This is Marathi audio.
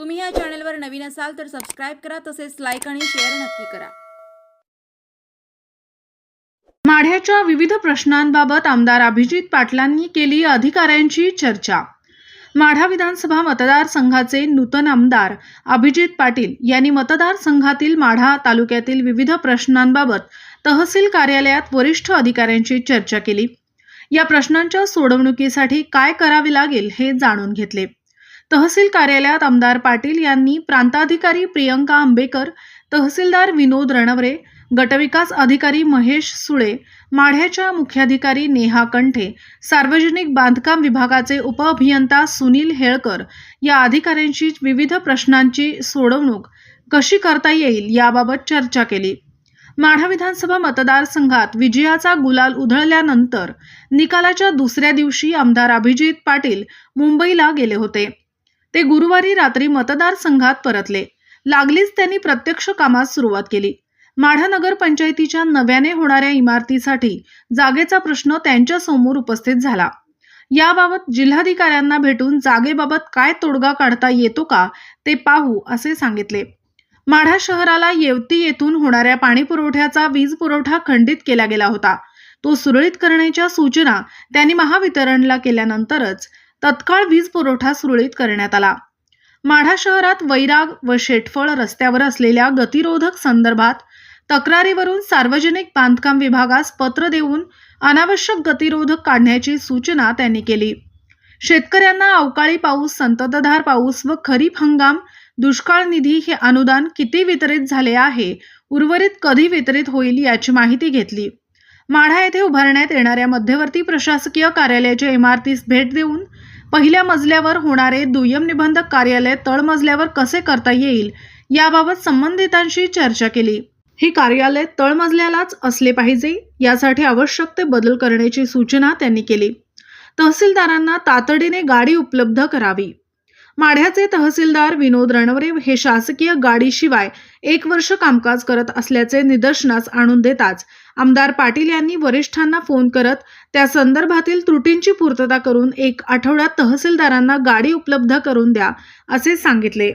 तुम्ही या चॅनलवर नवीन असाल तर सबस्क्राईब करा तसेच लाईक आणि शेअर नक्की करा. माढ्याच्या विविध प्रश्नांबाबत आमदार अभिजित पाटलांनी केली अधिकाऱ्यांची चर्चा. माढा विधानसभा मतदारसंघाचे नूतन आमदार अभिजित पाटील यांनी मतदारसंघातील माढा तालुक्यातील विविध प्रश्नांबाबत तहसील कार्यालयात वरिष्ठ अधिकाऱ्यांची चर्चा केली. या प्रश्नांच्या सोडवणुकीसाठी काय करावे लागेल हे जाणून घेतले. तहसील कार्यालयात आमदार पाटील यांनी प्रांताधिकारी प्रियंका आंबेकर तहसीलदार विनोद रणवरे गटविकास अधिकारी महेश सुळे माढ्याच्या मुख्याधिकारी नेहा कंठे सार्वजनिक बांधकाम विभागाचे उपअभियंता सुनील हेळकर या अधिकाऱ्यांची विविध प्रश्नांची सोडवणूक कशी करता येईल याबाबत चर्चा केली. माढा विधानसभा मतदारसंघात विजयाचा गुलाल उधळल्यानंतर निकालाच्या दुसऱ्या दिवशी आमदार अभिजित पाटील मुंबईला गेले होते. ते गुरुवारी रात्री मतदारसंघात परतले. लागलीच त्यांनी प्रत्यक्ष कामास सुरुवात केली. माढा नगरपंचायतीच्या नव्याने होणाऱ्या इमारतीसाठी जागेचा प्रश्न त्यांच्यासमोर उपस्थित झाला. याबाबत जिल्हाधिकाऱ्यांना भेटून जागेबाबत काय तोडगा काढता येतो का ते पाहू असे सांगितले. माढा शहराला येवती येथून होणाऱ्या पाणी पुरवठ्याचा वीज पुरवठा खंडित केला गेला होता. तो सुरळीत करण्याच्या सूचना त्यांनी महावितरणला केल्यानंतरच तत्काळ वीज पुरवठा सुरळीत करण्यात आला. माढा शहरात वैराग व शेटफळ रस्त्यावर असलेल्या गतिरोधक संदर्भात तक्रारीवरून सार्वजनिक बांधकाम विभागास पत्र देऊन अनावश्यक गतिरोधक काढण्याची सूचना त्यांनी केली. शेतकऱ्यांना अवकाळी पाऊस संततधार पाऊस व खरीप हंगाम दुष्काळ निधी हे अनुदान किती वितरित झाले आहे उर्वरित कधी वितरित होईल याची माहिती घेतली. माढा येथे उभारण्यात येणाऱ्या मध्यवर्ती प्रशासकीय कार्यालयाच्या इमारतीस भेट देऊन पहिल्या मजल्यावर होणारे दुय्यम निबंधक कार्यालय तळमजल्यावर कसे करता येईल याबाबत संबंधितांशी चर्चा केली. ही कार्यालय तळमजल्यालाच असले पाहिजे यासाठी आवश्यक ते बदल करण्याची सूचना त्यांनी केली. तहसीलदारांना तातडीने गाडी उपलब्ध करावी. माढ्याचे तहसीलदार विनोद रणवरे हे शासकीय गाडीशिवाय एक वर्ष कामकाज करत असल्याचे निदर्शनास आणून देताच आमदार पाटील यांनी वरिष्ठांना फोन करत त्या संदर्भातील त्रुटींची पूर्तता करून एक आठवड्यात तहसीलदारांना गाडी उपलब्ध करून द्या असे सांगितले.